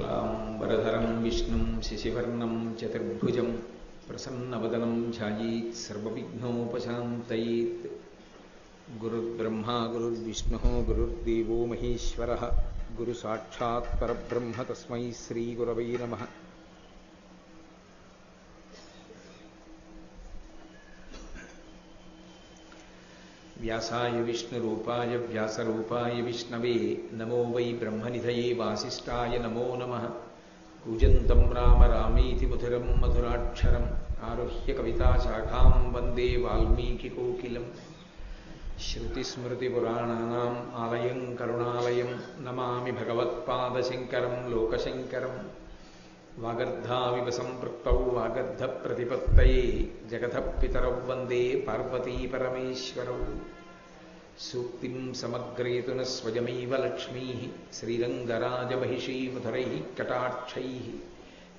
शुक्लाम्बरधरं विष्णुं शशिवर्णं चतुर्भुजं प्रसन्नवदनं ध्यायेत् सर्वविघ्नोपशान्तयेत्। गुरुर्ब्रह्मा गुरुर्विष्णुः गुरुर्देवो महेश्वरः। गुरुसाक्षात् परब्रह्म तस्मै श्रीगुरवै नमः व्यासाय विष्णुरूपाय व्यासरूपाय विष्णवे नमो वै ब्रह्मनिधये वासिष्ठाय नमो नमः। कूजन्तं राम रामेति मधुरं मधुराक्षरम्। आरुह्य कविताशाखां वंदे वाल्मीकिकोकिलम्। श्रुतिस्मृतिपुराणानाम् आलयं करुणालयं नमामि भगवत्पादशङ्करं लोकशङ्करम्। వాగర్ధావివ సంపృక్తౌ వాగర్ధ ప్రతిపత్తయే జగత పితరౌ వందే పార్వతీ పరమేశ్వరౌ. సూక్తి సమగ్రేతున స్వయమైవ లక్ష్మీ శ్రీరంగరాజమహిషీ మధురై కటాక్షై.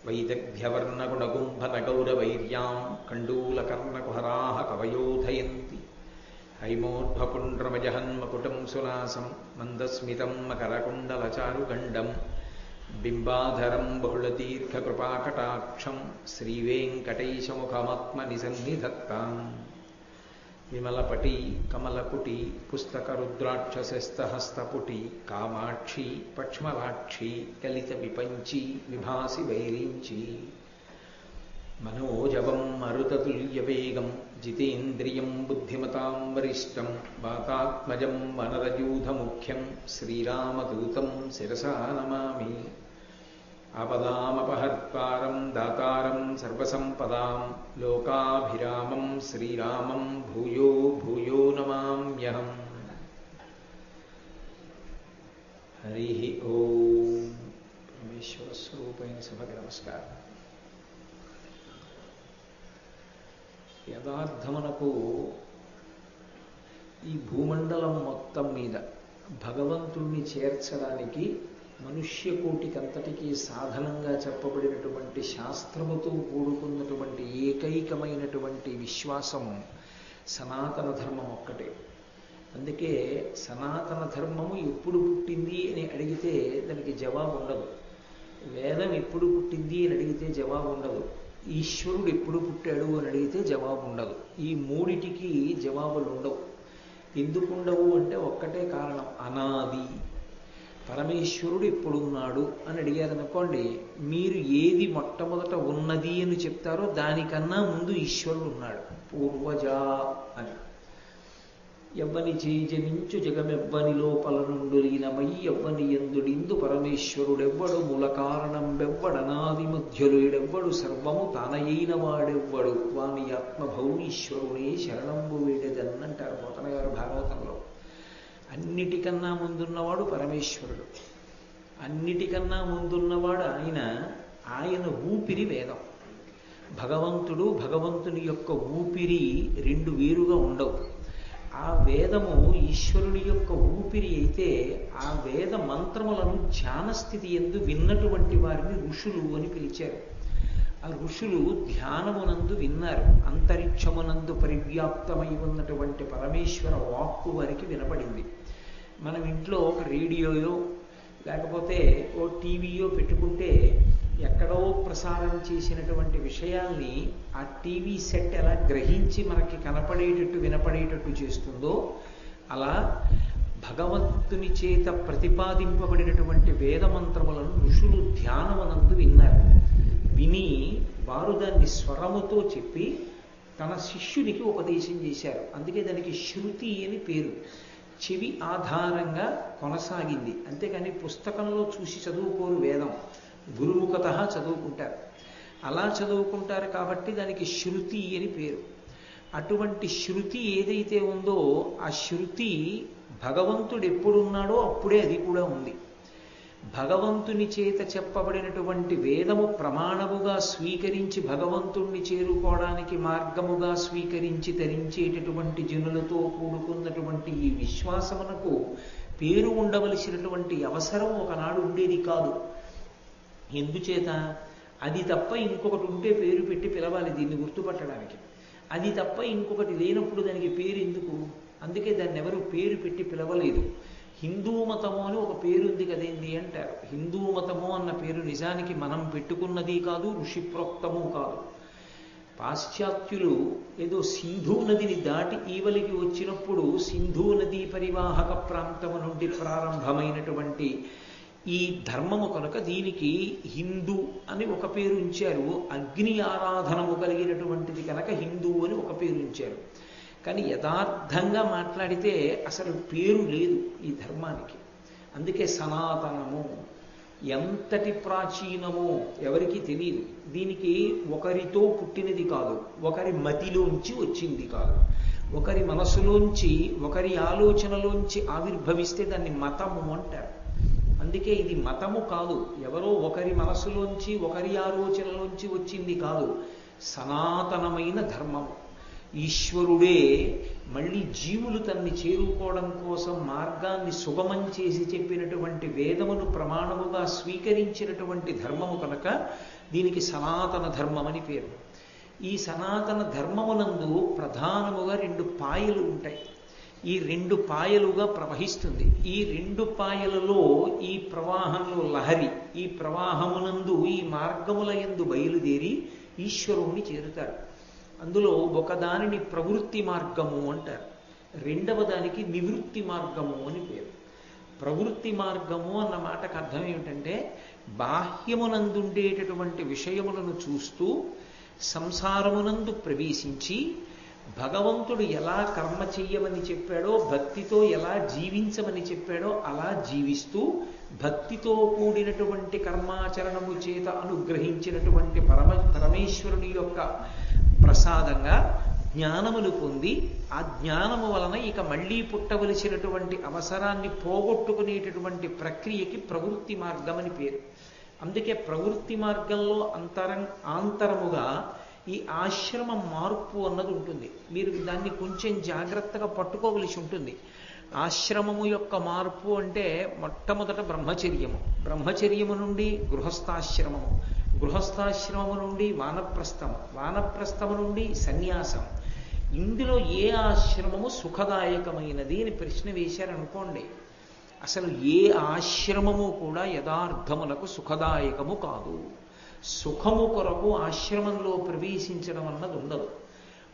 వైదగ్ధ్యవర్ణగుణగుంభనగౌరవైర్యాం కండూలకర్ణకుహరా కవయోధయంతి. హైమోర్ధపుండ్రమజహన్మకుటం సునాసం మందస్మితం మకరకుండలచారుగండం బింబాధరం బహుళతీర్థకృపాకటాక్షం శ్రీవేంకటైశముఖమాత్మ శ్రీవేంకటైశముఖమాత్మనిసన్నిధత్తాం విమలపటి కమలపుటి పుస్తకరుద్రాక్షశస్తహస్తపుటి కామాక్షి పక్ష్మలాక్షి కలిత విపంచి విభాసి వైరించి మనోజవం మరుతతుల్యవేగం జితేంద్రియం బుద్ధిమతాం వరిష్టం వాతాత్మజం వనరయూధముఖ్యం శ్రీరామదూతం శిరసా నమామి आपदामपहर्तारं दातारं सर्वसम्पदां लोकाभिरामं श्रीरामं भूयो भूयो नमाम्यहम् हरिः ॐ परमेश्वरस्वरूपेण सभग नमस्कारः యథార్థమునకు ఈ భూమండలం మొత్తం మీద భగవంతుణ్ణి చేర్చడానికి మనుష్య కోటికంతటికీ సాధనంగా చెప్పబడినటువంటి శాస్త్రముతో కూడుకున్నటువంటి ఏకైకమైనటువంటి విశ్వాసము సనాతన ధర్మం ఒక్కటే. అందుకే సనాతన ధర్మము ఎప్పుడు పుట్టింది అని అడిగితే దానికి జవాబు ఉండదు. వేదం ఎప్పుడు పుట్టింది అని అడిగితే జవాబు ఉండదు. ఈశ్వరుడు ఎప్పుడు పుట్టాడు అని అడిగితే జవాబు ఉండదు. ఈ మూడిటికి జవాబులు ఉండవు ఎందుకు ఉండవు అంటే ఒక్కటే కారణం అనాది. పరమేశ్వరుడు ఎప్పుడున్నాడు అని అడిగారనుకోండి మీరు ఏది మొట్టమొదట ఉన్నది అని చెప్తారో దానికన్నా ముందు ఈశ్వరుడు ఉన్నాడు. పూర్వజ అని. ఎవ్వని చేజనించు జగమెవ్వని లోపల నుండు లీనమై ఎవ్వని ఎందుడిందు పరమేశ్వరుడెవ్వడు మూల కారణం వెవ్వడనాది మధ్యలుడెవ్వడు సర్వము తానయైన వాడెవ్వడు. వాని ఆత్మభౌనీశ్వరునే శరణంబు వీడెదన్నంటారు పోతన గారు భాగవతంలో. అన్నిటికన్నా ముందున్నవాడు పరమేశ్వరుడు. అన్నిటికన్నా ముందున్నవాడు ఆయన ఆయన ఊపిరి వేదం. భగవంతుడు భగవంతుని యొక్క ఊపిరి రెండు వేరుగా ఉండవు. ఆ వేదము ఈశ్వరుని యొక్క ఊపిరి అయితే ఆ వేద మంత్రములను ధ్యానస్థితి ఎందు విన్నటువంటి వారిని ఋషులు అని పిలిచారు. ఆ ఋషులు ధ్యానమునందు విన్నారు. అంతరిక్షమునందు పరివ్యాప్తమై ఉన్నటువంటి పరమేశ్వర వాక్కు వారికి వినపడింది. మనం ఇంట్లో ఒక రేడియోయో లేకపోతే ఓ టీవీయో పెట్టుకుంటే ఎక్కడో ప్రసారం చేసినటువంటి విషయాల్ని ఆ టీవీ సెట్ ఎలా గ్రహించి మనకి కనపడేటట్టు వినపడేటట్టు చేస్తుందో అలా భగవంతుని చేత ప్రతిపాదింపబడినటువంటి వేదమంత్రములను ఋషులు ధ్యానమనందు విన్నారు. విని వారు దాన్ని స్వరముతో చెప్పి తన శిష్యునికి ఉపదేశం చేశారు. అందుకే దానికి శృతి అని పేరు. చెవి ఆధారంగా కొనసాగింది. అంతేకాని పుస్తకంలో చూసి చదువుకోరు వేదం. గురుముఖత చదువుకుంటారు. అలా చదువుకుంటారు కాబట్టి దానికి శృతి అని పేరు. అటువంటి శృతి ఏదైతే ఉందో ఆ శృతి భగవంతుడు ఎప్పుడున్నాడో అప్పుడే అది కూడా ఉంది. భగవంతుని చేత చెప్పబడినటువంటి వేదము ప్రమాణముగా స్వీకరించి భగవంతుణ్ణి చేరుకోవడానికి మార్గముగా స్వీకరించి ధరించేటటువంటి జనులతో కూడుకున్నటువంటి ఈ విశ్వాసమునకు పేరు ఉండవలసినటువంటి అవసరం ఒకనాడు ఉండేది కాదు. ఎందుచేత? అది తప్ప ఇంకొకటి ఉంటే పేరు పెట్టి పిలవాలి దీన్ని గుర్తుపట్టడానికి. అది తప్ప ఇంకొకటి లేనప్పుడు దానికి పేరు ఎందుకు? అందుకే దాన్ని ఎవరు పేరు పెట్టి పిలవలేదు. హిందూ మతము అని ఒక పేరుంది కదేంది అంటారు. హిందూ మతము అన్న పేరు నిజానికి మనం పెట్టుకున్నది కాదు ఋషిప్రోక్తము కాదు. పాశ్చాత్యులు ఏదో సింధు నదిని దాటి ఈవలికి వచ్చినప్పుడు సింధు నదీ పరివాహక ప్రాంతము నుండి ప్రారంభమైనటువంటి ఈ ధర్మము కనుక దీనికి హిందూ అని ఒక పేరు ఉంచారు. అగ్ని ఆరాధనము కలిగినటువంటిది కనుక హిందూ అని ఒక పేరు ఉంచారు. కానీ యథార్థంగా మాట్లాడితే అసలు పేరు లేదు ఈ ధర్మానికి. అందుకే సనాతనము ఎంతటి ప్రాచీనమో ఎవరికి తెలియదు దీనికి ఒకరితో పుట్టినది కాదు ఒకరి మతిలోంచి వచ్చింది కాదు. ఒకరి మనసులోంచి ఒకరి ఆలోచనలోంచి ఆవిర్భవిస్తే దాన్ని మతము అంటారు. అందుకే ఇది మతము కాదు ఎవరో ఒకరి మనసులోంచి ఒకరి ఆలోచనలోంచి వచ్చింది కాదు సనాతనమైన ధర్మము. ఈశ్వరుడే మళ్ళీ జీవులు తన్ని చేరుకోవడం కోసం మార్గాన్ని సుగమం చేసి చెప్పినటువంటి వేదమును ప్రమాణముగా స్వీకరించినటువంటి ధర్మము కనుక దీనికి సనాతన ధర్మం అని పేరు. ఈ సనాతన ధర్మమునందు ప్రధానముగా రెండు పాయలు ఉంటాయి. ఈ రెండు పాయలుగా ప్రవహిస్తుంది. ఈ రెండు పాయలలో ఈ ప్రవాహంలో లహరి ఈ ప్రవాహమునందు ఈ మార్గముల ఎందు బయలుదేరి ఈశ్వరుణ్ణి చేరుతారు. అందులో ఒకదానిని ప్రవృత్తి మార్గము అంటారు. రెండవ దానికి నివృత్తి మార్గము అని పేరు. ప్రవృత్తి మార్గము అన్న మాటకు అర్థం ఏమిటంటే బాహ్యమునందుండేటటువంటి విషయములను చూస్తూ సంసారమునందు ప్రవేశించి భగవంతుడు ఎలా కర్మ చెయ్యమని చెప్పాడో భక్తితో ఎలా జీవించమని చెప్పాడో అలా జీవిస్తూ భక్తితో కూడినటువంటి కర్మాచరణము చేత అనుగ్రహించినటువంటి పరమ పరమేశ్వరుని యొక్క ప్రసాదంగా జ్ఞానములు పొంది ఆ జ్ఞానము వలన ఇక మళ్ళీ పుట్టవలసినటువంటి అవసరాన్ని పోగొట్టుకునేటటువంటి ప్రక్రియకి ప్రవృత్తి మార్గం అని పేరు. అందుకే ప్రవృత్తి మార్గంలో అంతరం ఆంతరముగా ఈ ఆశ్రమ మార్పు అన్నది ఉంటుంది. మీరు దాన్ని కొంచెం జాగ్రత్తగా పట్టుకోవలసి ఉంటుంది. ఆశ్రమము యొక్క మార్పు అంటే మొట్టమొదట బ్రహ్మచర్యము. బ్రహ్మచర్యము నుండి గృహస్థాశ్రమము. గృహస్థాశ్రమము నుండి వానప్రస్థము వానప్రస్థము నుండి సన్యాసం. ఇందులో ఏ ఆశ్రమము సుఖదాయకమైనది అని ప్రశ్న వేశారనుకోండి అసలు ఏ ఆశ్రమము కూడా యథార్థములకు సుఖదాయకము కాదు. సుఖము కొరకు ఆశ్రమంలో ప్రవేశించడం అన్నది ఉండదు.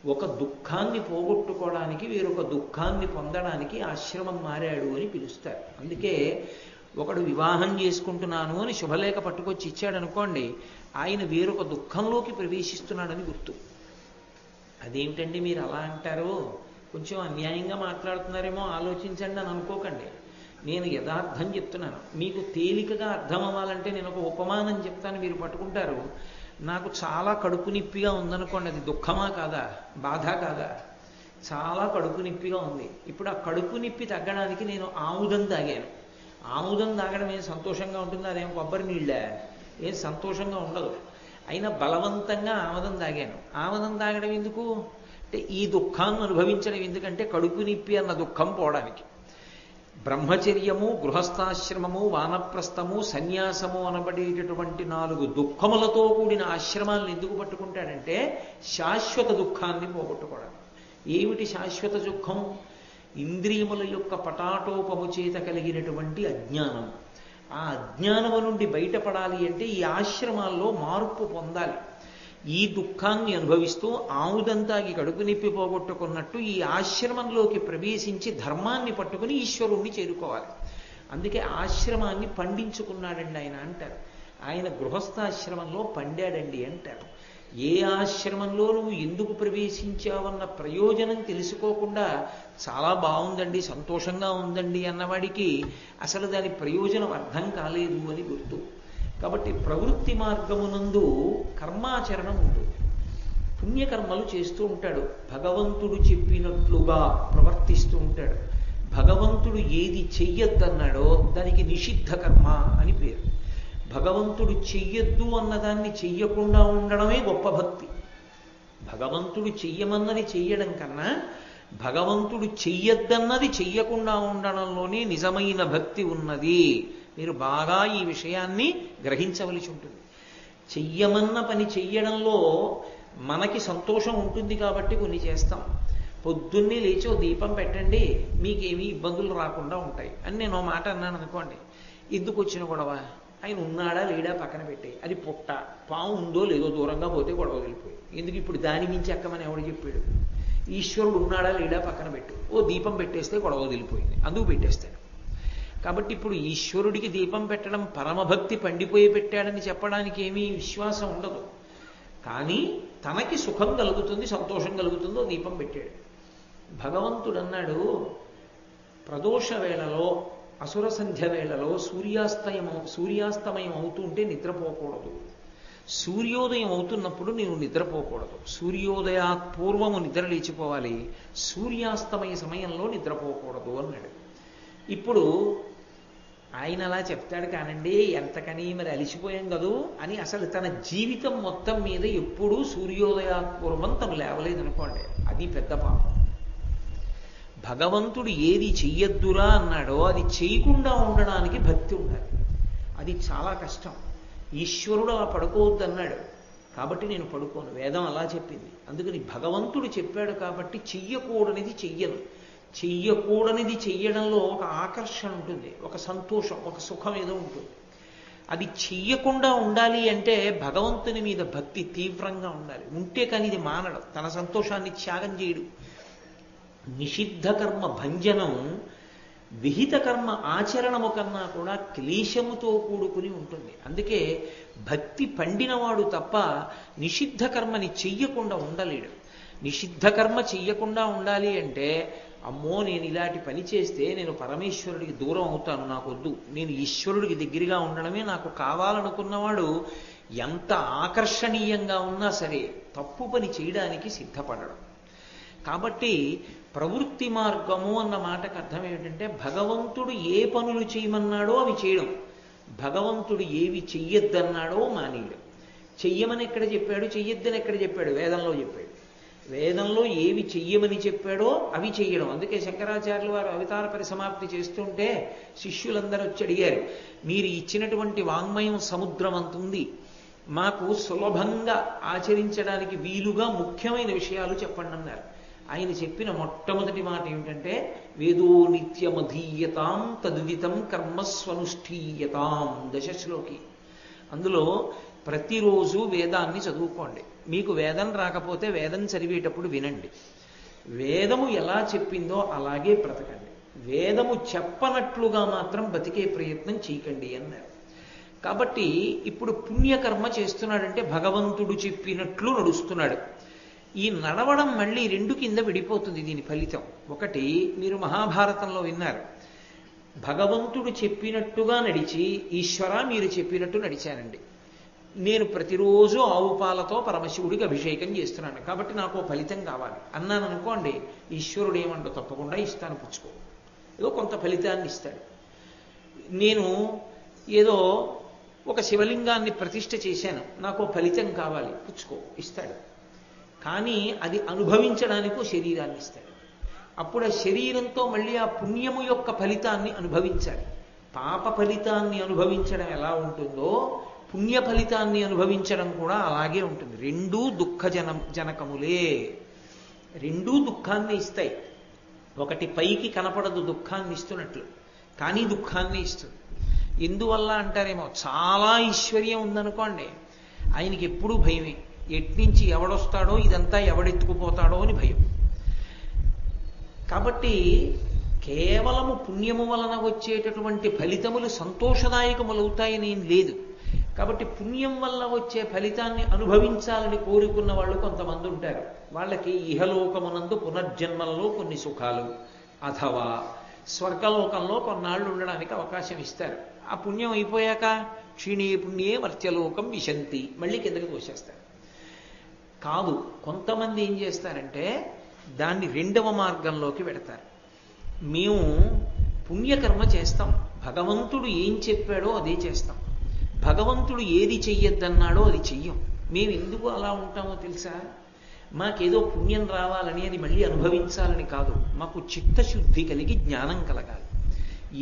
ఒక దుఃఖాన్ని పోగొట్టుకోవడానికి వేరొక దుఃఖాన్ని పొందడానికి ఆశ్రమం మారాడు అని పిలుస్తారు. అందుకే ఒకడు వివాహం చేసుకుంటున్నాను అని శుభలేఖ పట్టుకొచ్చి ఇచ్చాడు అనుకోండి ఆయన వేరొక దుఃఖంలోకి ప్రవేశిస్తున్నాడని గుర్తు. అదేమిటండి మీరు అలా అంటారు? కొంచెం అన్యాయంగా మాట్లాడుతున్నారేమో ఆలోచించండి అని అనుకోకండి. నేను యథార్థం చెప్తున్నాను. మీకు తేలికగా అర్థం అవ్వాలంటే నేను ఒక ఉపమానం చెప్తాను మీరు పట్టుకుంటారు. నాకు చాలా కడుపు నిప్పిగా ఉందనుకోండి అది దుఃఖమా కాదా? బాధ కాదా? చాలా కడుపు నిప్పిగా ఉంది. ఇప్పుడు ఆ కడుపు నిప్పి తగ్గడానికి నేను ఆముదం తాగాను. ఆముదం తాగడం ఏం సంతోషంగా ఉంటుంది? అదేం కొబ్బరి నీళ్ళే? ఏం సంతోషంగా ఉండదు. అయినా బలవంతంగా ఆమదం తాగాను. ఆమదం తాగడం ఎందుకు? అంటే ఈ దుఃఖాన్ని అనుభవించడం ఎందుకంటే కడుపు నిప్పి అన్న దుఃఖం పోవడానికి. బ్రహ్మచర్యము గృహస్థాశ్రమము వానప్రస్థము సన్యాసము అనబడేటటువంటి నాలుగు దుఃఖములతో కూడిన ఆశ్రమాలను ఎందుకు పట్టుకుంటాడంటే శాశ్వత దుఃఖాన్ని పోగొట్టుకోవడం ఏమిటి శాశ్వత దుఃఖం? ఇంద్రియముల యొక్క పటాటోపము చేత కలిగినటువంటి అజ్ఞానం. ఆ అజ్ఞానము నుండి బయటపడాలి అంటే ఈ ఆశ్రమాల్లో మార్పు పొందాలి. ఈ దుఃఖాన్ని అనుభవిస్తూ ఆముదంతాగి కడుపు నొప్పి పోగొట్టుకున్నట్టు ఈ ఆశ్రమంలోకి ప్రవేశించి ధర్మాన్ని పట్టుకుని ఈశ్వరుణ్ణి చేరుకోవాలి. అందుకే ఆశ్రమాన్ని పండించుకున్నాడండి ఆయన అంటారు. ఆయన గృహస్థాశ్రమంలో పండాడండి అంటారు. ఏ ఆశ్రమంలో నువ్వు ఎందుకు ప్రవేశించావన్న ప్రయోజనం తెలుసుకోకుండా చాలా బాగుందండి సంతోషంగా ఉందండి అన్నవాడికి అసలు దాని ప్రయోజనం అర్థం కాలేదు అని గుర్తు. కాబట్టి ప్రవృత్తి మార్గమునందు కర్మాచరణం ఉంటుంది. పుణ్యకర్మలు చేస్తూ ఉంటాడు. భగవంతుడు చెప్పినట్లుగా ప్రవర్తిస్తూ ఉంటాడు. భగవంతుడు ఏది చెయ్యొద్దన్నాడో దానికి నిషిద్ధ కర్మ అని పేరు. భగవంతుడు చెయ్యొద్దు అన్నదాన్ని చెయ్యకుండా ఉండడమే గొప్ప భక్తి. భగవంతుడు చెయ్యమన్నది చెయ్యడం కన్నా భగవంతుడు చెయ్యొద్దన్నది చెయ్యకుండా ఉండడంలోనే నిజమైన భక్తి ఉన్నది. మీరు బాగా ఈ విషయాన్ని గ్రహించవలసి ఉంటుంది. చెయ్యమన్న పని చెయ్యడంలో మనకి సంతోషం ఉంటుంది కాబట్టి కొన్ని చేస్తాం. పొద్దున్నే లేచో దీపం పెట్టండి మీకేమీ ఇబ్బందులు రాకుండా ఉంటాయి. అని నేను ఓ మాట అన్నాను అనుకోండి ఎందుకు వచ్చిన గొడవ? ఆయన ఉన్నాడా లేడా పక్కన పెట్టే అది పుట్ట. పాము ఉందో లేదో దూరంగా పోతే గొడవ వెళ్ళిపోయి. ఎందుకు ఇప్పుడు దాని మించి ఎక్కమని ఎవడు చెప్పాడు? ఈశ్వరుడు ఉన్నాడా లేడా పక్కన పెట్టు. ఓ దీపం పెట్టేస్తే గొడవ వదిలిపోయింది అందుకు పెట్టేస్తాడు. కాబట్టి ఇప్పుడు ఈశ్వరుడికి దీపం పెట్టడం పరమభక్తి పండిపోయి పెట్టాడని చెప్పడానికి ఏమీ విశ్వాసం ఉండదు. కానీ తనకి సుఖం కలుగుతుంది సంతోషం కలుగుతుందో దీపం పెట్టాడు. భగవంతుడు అన్నాడు ప్రదోష వేళలో అసుర సంధ్య వేళలో సూర్యాస్తయం సూర్యాస్తమయం అవుతుంటే నిద్రపోకూడదు. సూర్యోదయం అవుతున్నప్పుడు నీవు నిద్రపోకూడదు. సూర్యోదయాత్ పూర్వము నిద్ర లేచిపోవాలి. సూర్యాస్తమయ సమయంలో నిద్రపోకూడదు అన్నాడు. ఇప్పుడు ఆయన అలా చెప్తాడు కానండి ఎంతకని మరి అలిసిపోయాం కదూ అని అసలు తన జీవితం మొత్తం మీద ఎప్పుడూ సూర్యోదయాత్పూర్వం తను లేవలేదనుకోండి. అది పెద్ద పాపం. భగవంతుడు ఏది చెయ్యొద్దురా అన్నాడో అది చేయకుండా ఉండడానికి భక్తి ఉండాలి. అది చాలా కష్టం. ఈశ్వరుడు అలా పడుకోవద్దు అన్నాడు కాబట్టి నేను పడుకోను. వేదం అలా చెప్పింది. అందుకని భగవంతుడు చెప్పాడు కాబట్టి చెయ్యకూడనిది చెయ్యను. చెయ్యకూడనిది చెయ్యడంలో ఒక ఆకర్షణ ఉంటుంది. ఒక సంతోషం ఒక సుఖం ఏదో ఉంటుంది. అది చెయ్యకుండా ఉండాలి అంటే భగవంతుని మీద భక్తి తీవ్రంగా ఉండాలి. ఉంటే కానీ ఇది మానడం. తన సంతోషాన్ని త్యాగం చేయడు. నిషిద్ధ కర్మ భంజనం విహిత కర్మ ఆచరణము కన్నా కూడా క్లేశముతో కూడుకుని ఉంటుంది. అందుకే భక్తి పండినవాడు తప్ప నిషిద్ధ కర్మని చెయ్యకుండా ఉండలేడు. నిషిద్ధ కర్మ చెయ్యకుండా ఉండాలి అంటే అమ్మో నేను ఇలాంటి పని చేస్తే నేను పరమేశ్వరుడికి దూరం అవుతాను నాకొద్దు. నేను ఈశ్వరుడికి దగ్గరగా ఉండడమే నాకు కావాలనుకున్నవాడు ఎంత ఆకర్షణీయంగా ఉన్నా సరే తప్పు పని చేయడానికి సిద్ధపడడం. కాబట్టి ప్రవృత్తి మార్గము అన్న మాటకు అర్థం ఏమిటంటే భగవంతుడు ఏ పనులు చేయమన్నాడో అవి చేయడం. భగవంతుడు ఏవి చెయ్యొద్దన్నాడో మానేయడం. చెయ్యమని ఎక్కడ చెప్పాడు? చెయ్యొద్దని ఎక్కడ చెప్పాడు? వేదంలో చెప్పాడు. వేదంలో ఏవి చెయ్యమని చెప్పాడో అవి చెయ్యడం. అందుకే శంకరాచార్యులు వారు అవతార పరిసమాప్తి చేస్తుంటే శిష్యులందరూ వచ్చి అడిగారు మీరు ఇచ్చినటువంటి వాంగ్మయం సముద్రం అంతుంది మాకు సులభంగా ఆచరించడానికి వీలుగా ముఖ్యమైన విషయాలు చెప్పండి అన్నారు. ఆయన చెప్పిన మొట్టమొదటి మాట ఏమిటంటే వేదో నిత్యమధీయతాం తదుదితం కర్మస్వనుష్ఠీయతాం దశశ్లోకి. అందులో ప్రతిరోజు వేదాన్ని చదువుకోండి. మీకు వేదం రాకపోతే వేదం చదివేటప్పుడు వినండి. వేదము ఎలా చెప్పిందో అలాగే బ్రతకండి. వేదము చెప్పనట్లుగా మాత్రం బతికే ప్రయత్నం చేయకండి అన్నారు. కాబట్టి ఇప్పుడు పుణ్యకర్మ చేస్తున్నాడంటే భగవంతుడు చెప్పినట్లు నడుస్తున్నాడు. ఈ నడవడం మళ్ళీ రెండు కింద విడిపోతుంది దీని ఫలితం. ఒకటి మీరు మహాభారతంలో విన్నారు. భగవంతుడు చెప్పినట్టుగా నడిచి ఈశ్వర మీరు చెప్పినట్టు నడిచానండి నేను ప్రతిరోజు ఆవు పాలతో పరమశివుడికి అభిషేకం చేస్తున్నాను. కాబట్టి నాకు ఫలితం కావాలి. అన్నాను అనుకోండి ఈశ్వరుడు ఏమంటో తప్పకుండా ఇస్తాను పుచ్చుకో. ఏదో కొంత ఫలితాన్ని ఇస్తాడు. నేను ఏదో ఒక శివలింగాన్ని ప్రతిష్ఠ చేశాను. నాకు ఫలితం కావాలి పుచ్చుకో ఇస్తాడు. కానీ అది అనుభవించడానికి శరీరాన్ని ఇస్తాడు. అప్పుడు ఆ శరీరంతో మళ్ళీ ఆ పుణ్యము యొక్క ఫలితాన్ని అనుభవించాలి. పాప ఫలితాన్ని అనుభవించడం ఎలా ఉంటుందో పుణ్య ఫలితాన్ని అనుభవించడం కూడా అలాగే ఉంటుంది. రెండూ దుఃఖజన జనకములే. రెండూ దుఃఖాన్ని ఇస్తాయి. ఒకటి పైకి కనపడదు దుఃఖాన్ని ఇస్తున్నట్లు. కానీ దుఃఖాన్ని ఇస్తుంది. ఎందువల్ల అంటారేమో చాలా ఐశ్వర్యం ఉందనుకోండి ఆయనకి ఎప్పుడూ భయమే. ఎట్నుంచి ఎవడొస్తాడో ఇదంతా ఎవడెత్తుకుపోతాడో అని భయం. కాబట్టి కేవలము పుణ్యము వలన వచ్చేటటువంటి ఫలితములు సంతోషదాయకములవుతాయని ఏం లేదు. కాబట్టి పుణ్యం వల్ల వచ్చే ఫలితాన్ని అనుభవించాలని కోరుకున్న వాళ్ళు కొంతమంది ఉంటారు. వాళ్ళకి ఇహలోకమునందు పునర్జన్మలలో కొన్ని సుఖాలు అథవా స్వర్గలోకంలో కొన్నాళ్ళు ఉండడానికి అవకాశం ఇస్తారు. ఆ పుణ్యం అయిపోయాక క్షీణే పుణ్యే వర్త్యలోకం విశంతి. మళ్ళీ కిందకి తోసేస్తారు కాదు కొంతమంది ఏం చేస్తారంటే దాన్ని రెండవ మార్గంలోకి పెడతారు. మేము పుణ్యకర్మ చేస్తాం. భగవంతుడు ఏం చెప్పాడో అదే చేస్తాం. భగవంతుడు ఏది చెయ్యొద్దన్నాడో అది చెయ్యం. మేము ఎందుకు అలా ఉంటామో తెలుసా? మాకేదో పుణ్యం రావాలని అది మళ్ళీ అనుభవించాలని కాదు. మాకు చిత్తశుద్ధి కలిగి జ్ఞానం కలగాలి.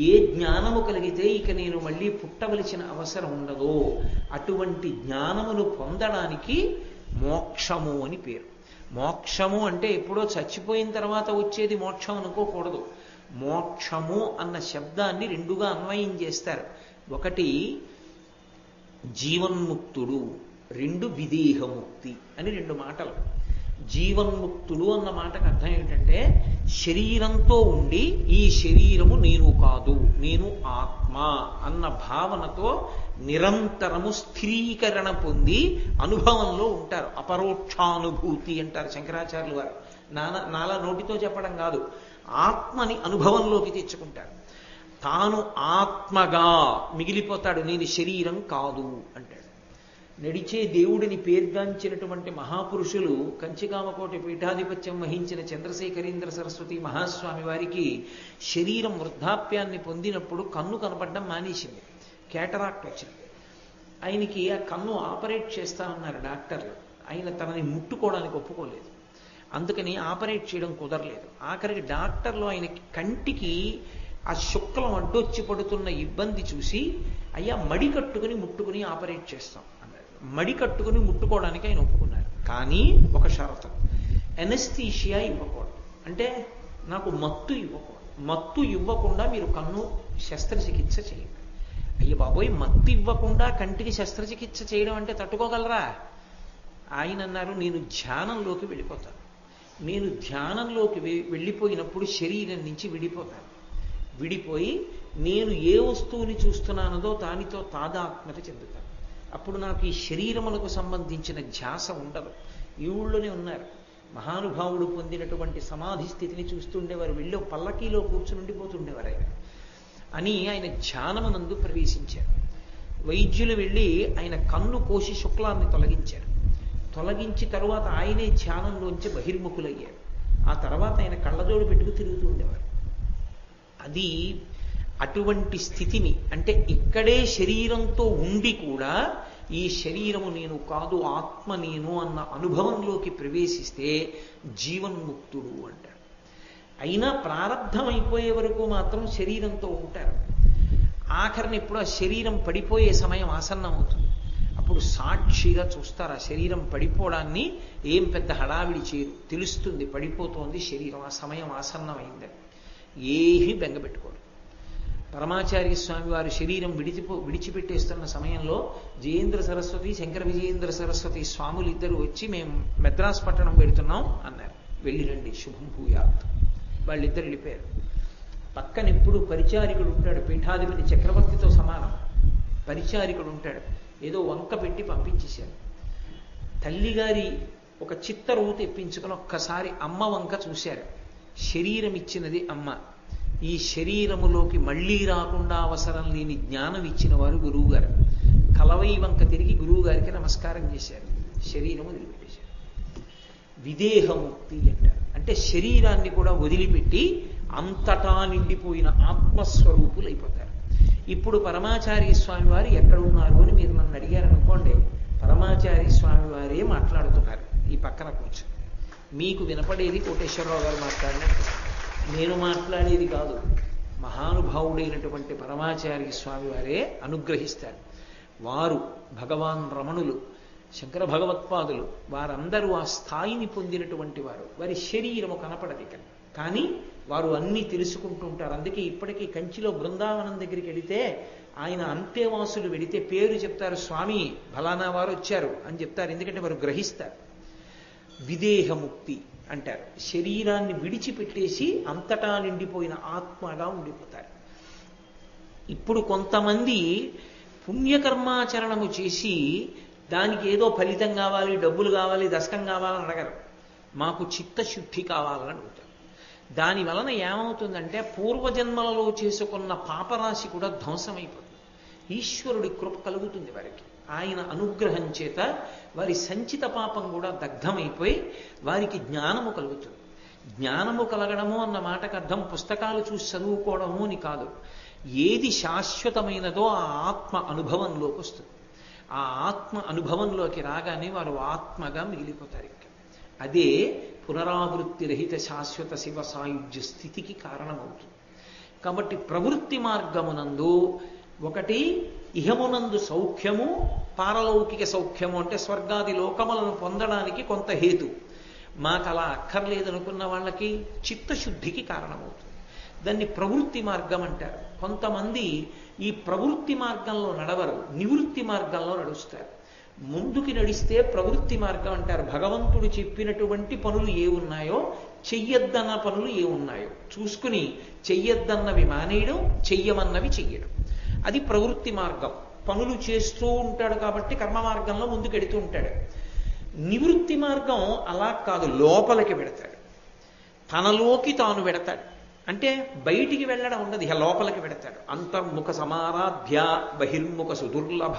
ఏ జ్ఞానము కలిగితే ఇక నేను మళ్ళీ పుట్టవలసిన అవసరం ఉండదో. అటువంటి జ్ఞానమును పొందడానికి మోక్షము అని పేరు. మోక్షము అంటే ఎప్పుడో చచ్చిపోయిన తర్వాత వచ్చేది మోక్షం అనుకోకూడదు. మోక్షము అన్న శబ్దాన్ని రెండుగా అన్వయం చేస్తారు. ఒకటి జీవన్ముక్తుడు రెండు విదేహముక్తి అని రెండు మాటలు. జీవన్ముక్తుడు అన్న మాటకు అర్థం ఏంటంటే శరీరంతో ఉండి ఈ శరీరము నేను కాదు నేను ఆత్మ అన్న భావనతో నిరంతరము స్థిరీకరణ పొంది అనుభవంలో ఉంటారు. అపరోక్షానుభూతి అంటారు శంకరాచార్యులు వారు నానా నాలా నోటితో చెప్పడం కాదు. ఆత్మని అనుభవంలోకి తెచ్చుకుంటారు. తాను ఆత్మగా మిగిలిపోతాడు నేను శరీరం కాదు అంటాడు. నడిచే దేవుడిని పేర్గాంచినటువంటి మహాపురుషులు కంచికామకోటి పీఠాధిపత్యం వహించిన చంద్రశేఖరేంద్ర సరస్వతి మహాస్వామి వారికి శరీరం వృద్ధాప్యాన్ని పొందినప్పుడు కన్ను కనపడడం మానేసింది. కేటరాక్ట్ వచ్చింది. ఆయనకి ఆ కన్ను ఆపరేట్ చేస్తానన్నారు డాక్టర్లు. ఆయన తనని ముట్టుకోవడానికి ఒప్పుకోలేదు. అందుకని ఆపరేట్ చేయడం కుదరలేదు. ఆఖరికి డాక్టర్లు ఆయనకి కంటికి ఆ శుక్లం అడ్డొచ్చి పడుతున్న ఇబ్బంది చూసి అయ్యా మడి కట్టుకుని ముట్టుకుని ఆపరేట్ చేస్తాం. మడి కట్టుకుని ముట్టుకోవడానికి ఆయన ఒప్పుకున్నారు. కానీ ఒక షరతు. ఎనస్థీషియా ఇవ్వకూడదు. అంటే నాకు మత్తు ఇవ్వకూడదు. మత్తు ఇవ్వకుండా మీరు కన్ను శస్త్రచికిత్స చేయండి. అయ్యి బాబోయ్ మత్తు ఇవ్వకుండా కంటికి శస్త్రచికిత్స చేయడం అంటే తట్టుకోగలరా? ఆయన అన్నారు నేను ధ్యానంలోకి వెళ్ళిపోతాను. నేను ధ్యానంలోకి వెళ్ళిపోయినప్పుడు శరీరం నుంచి విడిపోతాను. విడిపోయి నేను ఏ వస్తువుని చూస్తున్నానదో దానితో తాదాత్మ్యత చెందుతాను. అప్పుడు నాకు ఈ శరీరములకు సంబంధించిన ధ్యాస ఉండదు. ఈ ఊళ్ళోనే ఉన్నారు. మహానుభావుడు పొందినటువంటి సమాధి స్థితిని చూస్తుండేవారు. వెళ్ళి పల్లకీలో కూర్చుని ఉండిపోతుండేవారు ఆయన. అని ఆయన ధ్యానమునందు ప్రవేశించారు. వైద్యులు వెళ్ళి ఆయన కన్ను కోసి శుక్లాన్ని తొలగించారు. తొలగించి తరువాత ఆయనే ధ్యానంలోంచి బహిర్ముఖులయ్యారు. ఆ తర్వాత ఆయన కళ్ళజోడు పెట్టుకు తిరుగుతూ ఉండేవారు. అది అటువంటి స్థితిని అంటే ఇక్కడే శరీరంతో ఉండి కూడా ఈ శరీరము నేను కాదు ఆత్మ నేను అన్న అనుభవంలోకి ప్రవేశిస్తే జీవన్ముక్తుడు అంటారు అయినా ప్రారంధం అయిపోయే వరకు మాత్రం శరీరంతో ఉంటారు. ఆఖరిని ఇప్పుడు ఆ శరీరం పడిపోయే సమయం ఆసన్నం అవుతుంది అప్పుడు సాక్షిగా చూస్తారు ఆ శరీరం పడిపోవడాన్ని ఏం పెద్ద హడావిడి చేయరు. తెలుస్తుంది పడిపోతోంది శరీరం ఆ సమయం ఆసన్నమైందని. ఏమీ బెంగపెట్టుకోరు పరమాచార్య స్వామి వారి శరీరం విడిచిపో విడిచిపెట్టేస్తున్న సమయంలో జయేంద్ర సరస్వతి శంకర విజయేంద్ర సరస్వతి స్వాములు ఇద్దరు వచ్చి మేము మెద్రాస్ పట్టణం పెడుతున్నాం అన్నారు. వెళ్ళిరండి శుభం భూయాత్. వాళ్ళిద్దరు వెళ్ళిపోయారు. పక్కన ఎప్పుడు పరిచారికుడు ఉంటాడు పీఠాధిపతి చక్రవర్తితో సమానం. పరిచారికుడు ఉంటాడు. ఏదో వంక పెట్టి పంపించేశారు. తల్లిగారి ఒక చిత్తరువు తెప్పించుకుని ఒక్కసారి అమ్మ వంక చూశారు. శరీరం ఇచ్చినది అమ్మ. ఈ శరీరములోకి మళ్ళీ రాకుండా అవసరం లేని జ్ఞానం ఇచ్చిన వారు గురువుగారు. కలవై వంక తిరిగి గురువు గారికి నమస్కారం చేశారు. శరీరం వదిలిపెట్టేశారు విదేహముక్తి అంటారు. అంటే శరీరాన్ని కూడా వదిలిపెట్టి అంతటా నిండిపోయిన ఆత్మస్వరూపులు అయిపోతారు ఇప్పుడు పరమాచార్య స్వామి వారు ఎక్కడ ఉన్నారు అని మీరు నన్ను అడిగారనుకోండి పరమాచార్య స్వామి వారే మాట్లాడుతున్నారు ఈ పక్కన కూర్చొని. మీకు వినపడేది కోటేశ్వరరావు గారు మాట్లాడినట్టు. నేను మాట్లాడేది కాదు. మహానుభావుడైనటువంటి పరమాచార్య స్వామి వారే అనుగ్రహిస్తారు. వారు భగవాన్ రమణులు శంకర భగవత్పాదులు వారందరూ ఆ స్థాయిని పొందినటువంటి వారు. వారి శరీరము కనపడదు ఇక్కడ. కానీ వారు అన్నీ తెలుసుకుంటూ ఉంటారు. అందుకే ఇప్పటికీ కంచిలో బృందావనం దగ్గరికి వెళితే ఆయన అంతేవాసులు వెళితే పేరు చెప్తారు స్వామి ఫలానా వారు వచ్చారు అని చెప్తారు. ఎందుకంటే వారు గ్రహిస్తారు. విదేహముక్తి అంటారు. శరీరాన్ని విడిచిపెట్టేసి అంతటా నిండిపోయిన ఆత్మగా ఉండిపోతారు. ఇప్పుడు కొంతమంది పుణ్యకర్మాచరణము చేసి దానికి ఏదో ఫలితం కావాలి డబ్బులు కావాలి దశకం కావాలని అడగరు. మాకు చిత్తశుద్ధి కావాలని అడుగుతారు. దాని వలన ఏమవుతుందంటే పూర్వజన్మలలో చేసుకున్న పాపరాశి కూడా ధ్వంసమైపోతుంది. ఈశ్వరుడి కృప కలుగుతుంది వారికి. ఆయన అనుగ్రహం చేత వారి సంచిత పాపం కూడా దగ్ధమైపోయి వారికి జ్ఞానము కలుగుతుంది. జ్ఞానము కలగడము అన్న మాటకు అర్థం పుస్తకాలు చూసి చదువుకోవడము అని కాదు. ఏది శాశ్వతమైనదో ఆ ఆత్మ అనుభవంలోకి వస్తుంది. ఆ ఆత్మ అనుభవంలోకి రాగానే వారు ఆత్మగా మిగిలిపోతారు ఇక్కడ అదే పునరావృత్తి రహిత శాశ్వత శివ సాయుధ్య స్థితికి కారణమవుతుంది. కాబట్టి ప్రవృత్తి మార్గమునందు ఒకటి ఇహమునందు సౌఖ్యము పారలౌకిక సౌఖ్యము అంటే స్వర్గాది లోకములను పొందడానికి కొంత హేతు. మాకు అలా అక్కర్లేదనుకున్న వాళ్ళకి చిత్తశుద్ధికి కారణమవుతుంది. దాన్ని ప్రవృత్తి మార్గం అంటారు. కొంతమంది ఈ ప్రవృత్తి మార్గంలో నడవరు నివృత్తి మార్గంలో నడుస్తారు. ముందుకి నడిస్తే ప్రవృత్తి మార్గం అంటారు. భగవంతుడు చెప్పినటువంటి పనులు ఏ ఉన్నాయో చెయ్యొద్దన్న పనులు ఏ ఉన్నాయో. చూసుకుని చెయ్యొద్దన్నవి మానేయడం చెయ్యమన్నవి చెయ్యడం. అది ప్రవృత్తి మార్గం. పనులు చేస్తూ ఉంటాడు కాబట్టి కర్మ మార్గంలో ముందుకెడుతూ ఉంటాడు. నివృత్తి మార్గం అలా కాదు లోపలికి పెడతాడు. తనలోకి తాను పెడతాడు. అంటే బయటికి వెళ్ళడం ఉండదు ఇక లోపలికి పెడతాడు. అంతర్ముఖ సమారాధ్య బహిర్ముఖ సుదుర్లభ.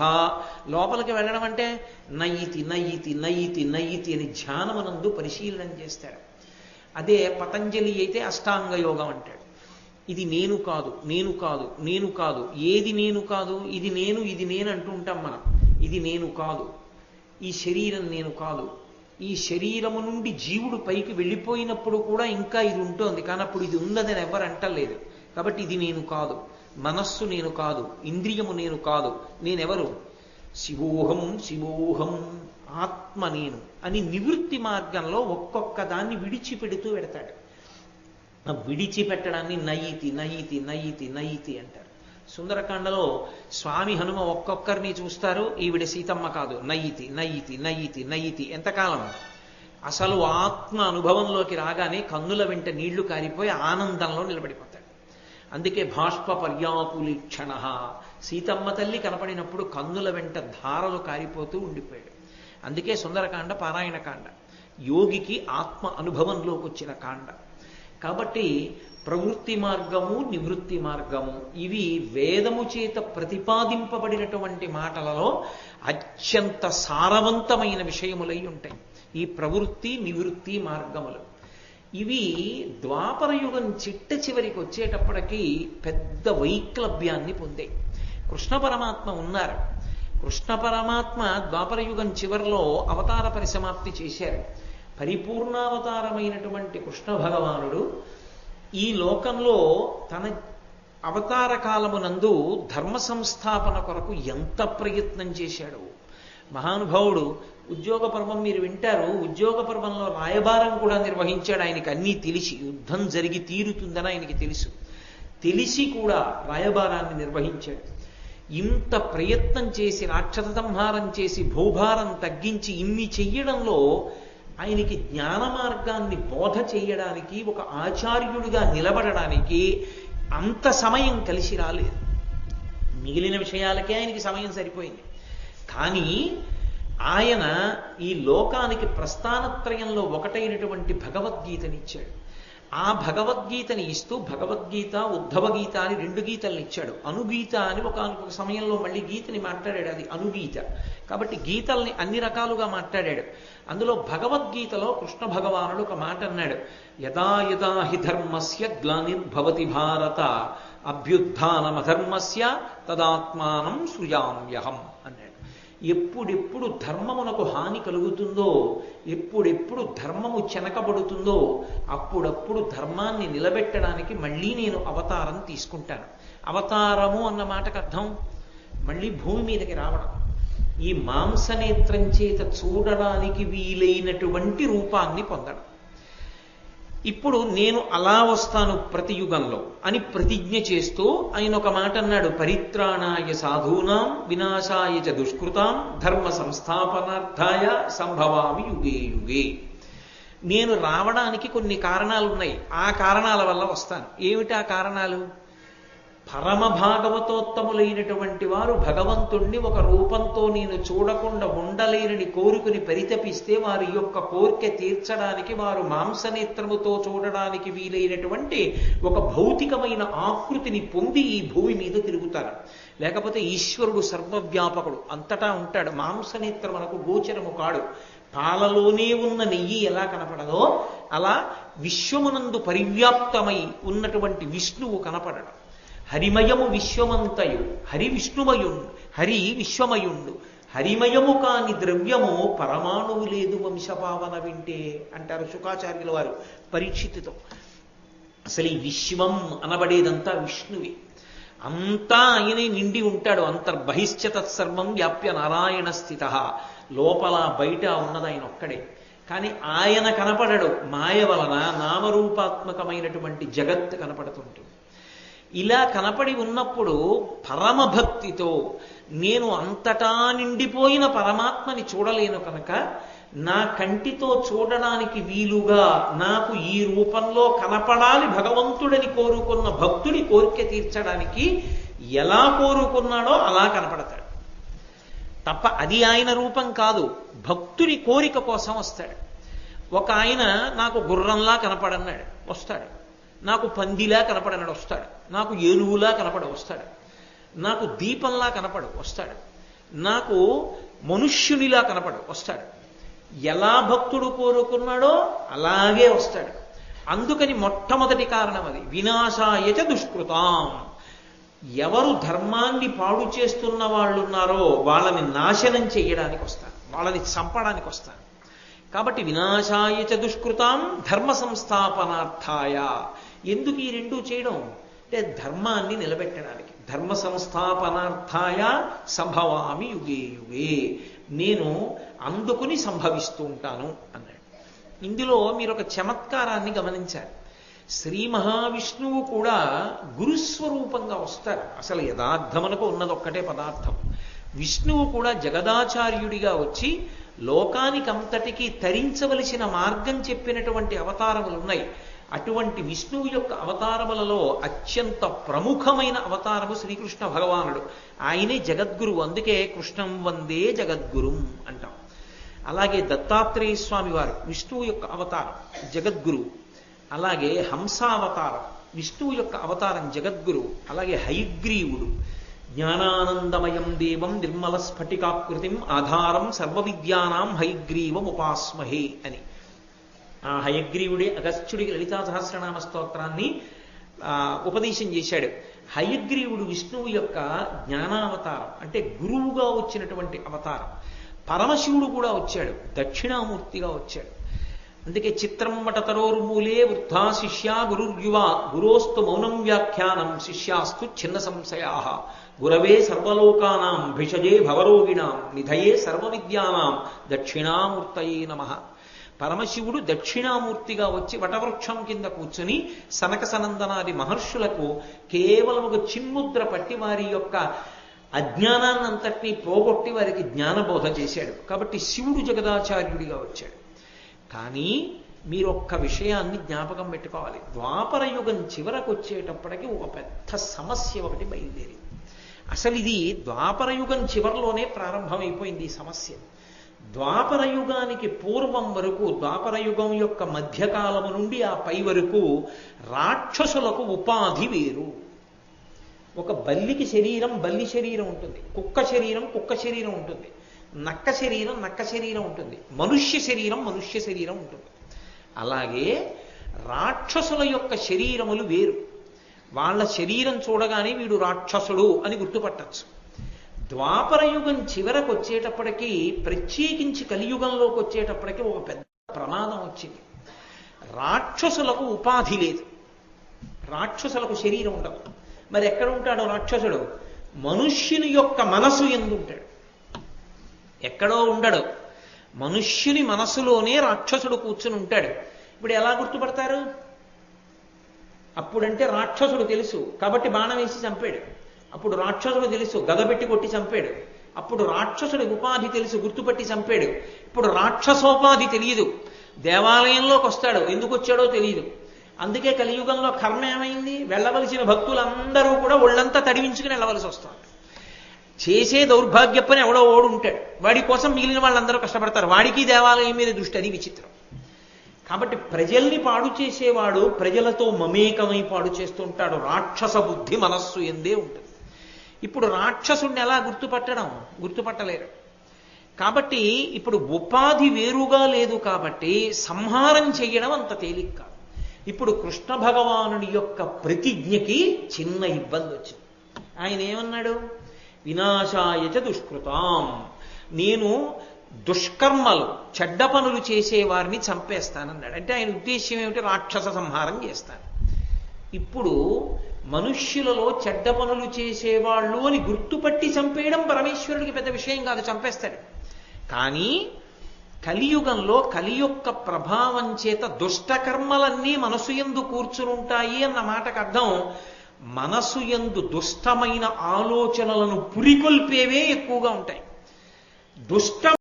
లోపలికి వెళ్ళడం అంటే నయితి నయితి నయితి నయితి అని ధ్యానమనందు పరిశీలన చేస్తాడు. అదే పతంజలి అయితే అష్టాంగ యోగం అంటాడు. ఇది నేను కాదు నేను కాదు నేను కాదు. ఏది నేను కాదు ఇది నేను ఇది నేను అంటూ ఉంటాం మనం. ఇది నేను కాదు. ఈ శరీరం నేను కాదు. ఈ శరీరము నుండి జీవుడు పైకి వెళ్ళిపోయినప్పుడు కూడా ఇంకా ఇది ఉంటుంది. కానీ అప్పుడు ఇది ఉందని ఎవరు అంటలేదు. కాబట్టి ఇది నేను కాదు. మనస్సు నేను కాదు. ఇంద్రియము నేను కాదు. నేనెవరు? శివోహం శివోహం ఆత్మ నేను అని నివృత్తి మార్గంలో ఒక్కొక్క దాన్ని విడిచిపెడుతూ పెడతాడు విడిచిపెట్టడాన్ని నయీతి నయీతి నయితి నయితి అంటారు. సుందరకాండలో స్వామి హనుమ ఒక్కొక్కరిని చూస్తారు ఈవిడ సీతమ్మ కాదు. నయితి నయితి నయితి నయితి. ఎంతకాలం? అసలు ఆత్మ అనుభవంలోకి రాగానే కన్నుల వెంట నీళ్ళు కారిపోయి ఆనందంలో నిలబడిపోతాడు. అందుకే బాష్ప పర్యాపులీక్షణ సీతమ్మ తల్లి కనపడినప్పుడు కన్నుల వెంట ధారలు కారిపోతూ ఉండిపోయాడు. అందుకే సుందరకాండ పారాయణ కాండ. యోగికి ఆత్మ అనుభవంలోకి వచ్చిన కాండ. కాబట్టి ప్రవృత్తి మార్గము నివృత్తి మార్గము ఇవి వేదము చేత ప్రతిపాదింపబడినటువంటి మాటలలో అత్యంత సారవంతమైన విషయములై ఉంటాయి. ఈ ప్రవృత్తి నివృత్తి మార్గములు. ఇవి ద్వాపర యుగం చిట్ట చివరికి వచ్చేటప్పటికి పెద్ద వైక్లభ్యాన్ని పొందాయి. కృష్ణ పరమాత్మ ఉన్నారు. కృష్ణ పరమాత్మ ద్వాపర యుగం చివరిలో అవతార పరిసమాప్తి చేశారు. పరిపూర్ణావతారమైనటువంటి కృష్ణ భగవానుడు ఈ లోకంలో తన అవతార కాలమునందు ధర్మ సంస్థాపన కొరకు ఎంత ప్రయత్నం చేశాడు. మహానుభావుడు ఉద్యోగ పర్వం మీరు వింటారు ఉద్యోగ పర్వంలో రాయబారం కూడా నిర్వహించాడు ఆయనకి అన్నీ తెలిసి యుద్ధం జరిగి తీరుతుందని ఆయనకి తెలుసు. తెలిసి కూడా రాయబారాన్ని నిర్వహించాడు. ఇంత ప్రయత్నం చేసి రాక్షస సంహారం చేసి భూభారం తగ్గించి ఇన్ని చెయ్యడంలో ఆయనకి జ్ఞాన మార్గాన్ని బోధ చేయడానికి ఒక ఆచార్యుడిగా నిలబడడానికి అంత సమయం కలిసి రాలేదు. మిగిలిన విషయాలకే ఆయనకి సమయం సరిపోయింది. కానీ ఆయన ఈ లోకానికి ప్రస్థానత్రయంలో ఒకటైనటువంటి భగవద్గీతనిచ్చాడు. ఆ భగవద్గీతని ఇస్తూ భగవద్గీత ఉద్ధవ గీత అని రెండు గీతల్ని ఇచ్చాడు. అనుగీత అని ఒక సమయంలో మళ్ళీ గీతని మాట్లాడాడు. అది అనుగీత. కాబట్టి గీతల్ని అన్ని రకాలుగా మాట్లాడాడు. అందులో భగవద్గీతలో కృష్ణ భగవానుడు ఒక మాట అన్నాడు. యదా యదా హి ధర్మస్య గ్లానిర్భవతి భారత అభ్యుత్నమధర్మస్య తదాత్మానం సృజామ్యహం. ఎప్పుడెప్పుడు ధర్మమునకు హాని కలుగుతుందో ఎప్పుడెప్పుడు ధర్మము చెనకబడుతుందో అప్పుడప్పుడు ధర్మాన్ని నిలబెట్టడానికి మళ్ళీ నేను అవతారం తీసుకుంటాను. అవతారము అన్న మాటకు అర్థం? మళ్ళీ భూమి మీదకి రావడం. ఈ మాంసనేత్రం చేత చూడడానికి వీలైనటువంటి రూపాన్ని పొందడం. ఇప్పుడు నేను అలా వస్తాను ప్రతి యుగంలో అని ప్రతిజ్ఞ చేస్తూ ఆయన ఒక మాట అన్నాడు. పరిత్రాణాయ సాధూనాం వినాశాయ చ దుష్కృతాం ధర్మ సంస్థాపనార్థాయ సంభవామి యుగే యుగే. నేను రావడానికి కొన్ని కారణాలు ఉన్నాయి ఆ కారణాల వల్ల వస్తాను. ఏమిటి ఆ కారణాలు? పరమ భాగవతోత్తములైనటువంటి వారు భగవంతుణ్ణి ఒక రూపంతో నేను చూడకుండా ఉండలేనని కోరుకుని పరితపిస్తే వారి యొక్క కోరిక తీర్చడానికి వారు మాంసనేత్రముతో చూడడానికి వీలైనటువంటి ఒక భౌతికమైన ఆకృతిని పొంది ఈ భూమి మీద తిరుగుతారు. లేకపోతే ఈశ్వరుడు సర్వవ్యాపకుడు. అంతటా ఉంటాడు. మాంసనేత్రం మనకు గోచరము కాడు. పాలలోనే ఉన్న నెయ్యి ఎలా కనపడదో అలా విశ్వమునందు పరివ్యాప్తమై ఉన్నటువంటి విష్ణువు కనపడడం. హరిమయము విశ్వమంతయు హరి విష్ణుమయుండు హరి విశ్వమయుండు. హరిమయము కాని ద్రవ్యము పరమాణువు లేదు వంశపావన వింటే అంటారు శుకాచార్యుల వారు పరీక్షితితో. అసలు ఈ విశ్వం అనబడేదంతా విష్ణువే. అంతా ఆయనే నిండి ఉంటాడు అంతర్బహిశ్చ తత్సర్వం వ్యాప్య నారాయణ స్థిత. లోపల బయట ఉన్నది ఆయన ఒక్కడే. కానీ ఆయన కనపడడు మాయ వలన నామరూపాత్మకమైనటువంటి జగత్ కనపడుతుంటుంది. ఇలా కనపడి ఉన్నప్పుడు పరమభక్తితో నేను అంతటా నిండిపోయిన పరమాత్మని చూడలేను కనుక నా కంటితో చూడడానికి వీలుగా నాకు ఈ రూపంలో కనపడాలి భగవంతుడని కోరుకున్న భక్తుడి కోరిక తీర్చడానికి ఎలా కోరుకున్నాడో అలా కనపడతాడు. తప్ప అది ఆయన రూపం కాదు భక్తుడి కోరిక కోసం వస్తాడు. ఒక ఆయన నాకు గుర్రంలా కనపడన్నాడు వస్తాడు. నాకు పందిలా కనపడనడు వస్తాడు. నాకు ఏనుగులా కనపడ వస్తాడు. నాకు దీపంలా కనపడు వస్తాడు. నాకు మనుష్యునిలా కనపడు వస్తాడు. ఎలా భక్తుడు కోరుకున్నాడో అలాగే వస్తాడు. అందుకని మొట్టమొదటి కారణం అది. వినాశాయచ దుష్కృతాం. ఎవరు ధర్మాన్ని పాడు చేస్తున్న వాళ్ళు ఉన్నారో వాళ్ళని నాశనం చేయడానికి వస్తారు. వాళ్ళని చంపడానికి వస్తారు. కాబట్టి వినాశాయచ దుష్కృతాం ధర్మ సంస్థాపనార్థాయ. ఎందుకు ఈ రెండూ చేయడం? అంటే ధర్మాన్ని నిలబెట్టడానికి. ధర్మ సంస్థాపనార్థాయ సంభవామి యుగే యుగే. నేను అందుకుని సంభవిస్తూ ఉంటాను అన్నాడు. ఇందులో మీరు ఒక చమత్కారాన్ని గమనించారు శ్రీ మహావిష్ణువు కూడా గురుస్వరూపంగా వస్తారు. అసలు యథార్థమునకు ఉన్నది ఒక్కటే పదార్థం. విష్ణువు కూడా జగదాచార్యుడిగా వచ్చి లోకానికంతటికీ తరించవలసిన మార్గం చెప్పినటువంటి అవతారములు ఉన్నాయి అటువంటి విష్ణువు యొక్క అవతారములలో అత్యంత ప్రముఖమైన అవతారము శ్రీకృష్ణ భగవానుడు. ఆయనే జగద్గురువు అందుకే కృష్ణం వందే జగద్గురుం అంటాం. అలాగే దత్తాత్రేయ స్వామి వారు విష్ణువు యొక్క అవతారం జగద్గురువు అలాగే హంసావతారం విష్ణువు యొక్క అవతారం జగద్గురువు అలాగే హైగ్రీవుడు. జ్ఞానానందమయం దేవం నిర్మల స్ఫటికాకృతిం ఆధారం సర్వవిద్యానాం హైగ్రీవం ఉపాస్మహే అని. ఆ హయగ్రీవుడే అగస్త్యుడికి లలితా సహస్రనామ స్తోత్రాన్ని ఉపదేశం చేశాడు. హయగ్రీవుడు విష్ణువు యొక్క జ్ఞానావతారం అంటే గురువుగా వచ్చినటువంటి అవతారం. పరమశివుడు కూడా వచ్చాడు దక్షిణామూర్తిగా వచ్చాడు. అందుకే చిత్రం వటతరోర్మూలే వృద్ధా శిష్యా గురుర్యువ గురోస్తు మౌనం వ్యాఖ్యానం శిష్యాస్తు చిన్న సంశయా. గురవే సర్వలోకానాం భిషజే భవరోగిణాం నిధయే సర్వవిద్యానాం దక్షిణామూర్తయే నమ. పరమశివుడు దక్షిణామూర్తిగా వచ్చి వటవృక్షం కింద కూర్చుని సనక సనందనాది మహర్షులకు కేవలం ఒక చిన్ముద్ర పట్టి వారి యొక్క అజ్ఞానాన్నంతటినీ పోగొట్టి వారికి జ్ఞానబోధ చేశాడు. కాబట్టి శివుడు జగదాచార్యుడిగా వచ్చాడు. కానీ మీరు ఒక్క విషయాన్ని జ్ఞాపకం పెట్టుకోవాలి. ద్వాపర యుగం చివరకు వచ్చేటప్పటికి ఒక పెద్ద సమస్య ఒకటి బయలుదేరింది. అసలు ఇది ద్వాపర యుగం చివరిలోనే ప్రారంభమైపోయింది ఈ సమస్య. ద్వాపర యుగానికి పూర్వం వరకు ద్వాపర యుగం యొక్క మధ్యకాలము నుండి ఆ పై వరకు రాక్షసులకు ఉపాధి వేరు. ఒక బల్లికి శరీరం బల్లి శరీరం ఉంటుంది. కుక్క శరీరం కుక్క శరీరం ఉంటుంది. నక్క శరీరం నక్క శరీరం ఉంటుంది. మనుష్య శరీరం మనుష్య శరీరం ఉంటుంది. అలాగే రాక్షసుల యొక్క శరీరములు వేరు. వాళ్ళ శరీరం చూడగానే వీడు రాక్షసుడు అని గుర్తుపట్టచ్చు. ద్వాపరయుగం చివరకు వచ్చేటప్పటికీ ప్రత్యేకించి కలియుగంలోకి వచ్చేటప్పటికి ఒక పెద్ద ప్రమాదం వచ్చింది. రాక్షసులకు ఉపాధి లేదు. రాక్షసులకు శరీరం ఉండదు. మరి ఎక్కడ ఉంటాడో రాక్షసుడు? మనుష్యుని యొక్క మనసు ఎందుంటాడు ఎక్కడో ఉండడు. మనుష్యుని మనసులోనే రాక్షసుడు కూర్చుని ఉంటాడు. ఇప్పుడు ఎలా గుర్తుపడతారు? అప్పుడంటే రాక్షసుడు తెలుసు. కాబట్టి బాణం వేసి చంపాడు. అప్పుడు రాక్షసుడు తెలుసు గదబెట్టి కొట్టి చంపాడు. అప్పుడు రాక్షసుడి ఉపాధి తెలుసు గుర్తుపట్టి చంపాడు. ఇప్పుడు రాక్షసోపాధి తెలియదు. దేవాలయంలోకి వస్తాడు. ఎందుకు వచ్చాడో తెలియదు. అందుకే కలియుగంలో కర్మ ఏమైంది? వెళ్ళవలసిన భక్తులందరూ కూడా ఒళ్ళంతా తడివించుకుని వెళ్ళవలసి వస్తుంది. చేసే దౌర్భాగ్య పని ఎవడో ఓడు ఉంటాడు. వాడి కోసం మిగిలిన వాళ్ళందరూ కష్టపడతారు. వాడికి దేవాలయం మీద దృష్టి అది విచిత్రం. కాబట్టి ప్రజల్ని పాడు చేసేవాడు ప్రజలతో మమేకమై పాడు చేస్తుంటాడు రాక్షస బుద్ధి మనస్సు ఎందే ఉంటుంది. ఇప్పుడు రాక్షసుణ్ణి ఎలా గుర్తుపట్టడం? గుర్తుపట్టలేరు. కాబట్టి ఇప్పుడు ఉపాధి వేరుగా లేదు కాబట్టి సంహారం చేయడం అంత తేలిక కాదు. ఇప్పుడు కృష్ణ భగవానుడి యొక్క ప్రతిజ్ఞకి చిన్న ఇబ్బంది వచ్చింది. ఆయన ఏమన్నాడు? వినాశాయచ దుష్కృతాం. నేను దుష్కర్మలు చెడ్డ పనులు చేసేవారిని చంపేస్తానన్నాడు. అంటే ఆయన ఉద్దేశ్యం ఏమిటి? రాక్షస సంహారం చేస్తాను. ఇప్పుడు మనుష్యులలో చెడ్డ పనులు చేసేవాళ్ళు అని గుర్తుపట్టి చంపేయడం పరమేశ్వరుడికి పెద్ద విషయం కాదు చంపేస్తాడు. కానీ కలియుగంలో కలి యొక్క ప్రభావం చేత దుష్టకర్మలన్నీ మనసు ఎందు కూర్చునుంటాయి అన్న మాటకు అర్థం మనసు ఎందు దుష్టమైన ఆలోచనలను పురికొల్పేవే ఎక్కువగా ఉంటాయి. దుష్ట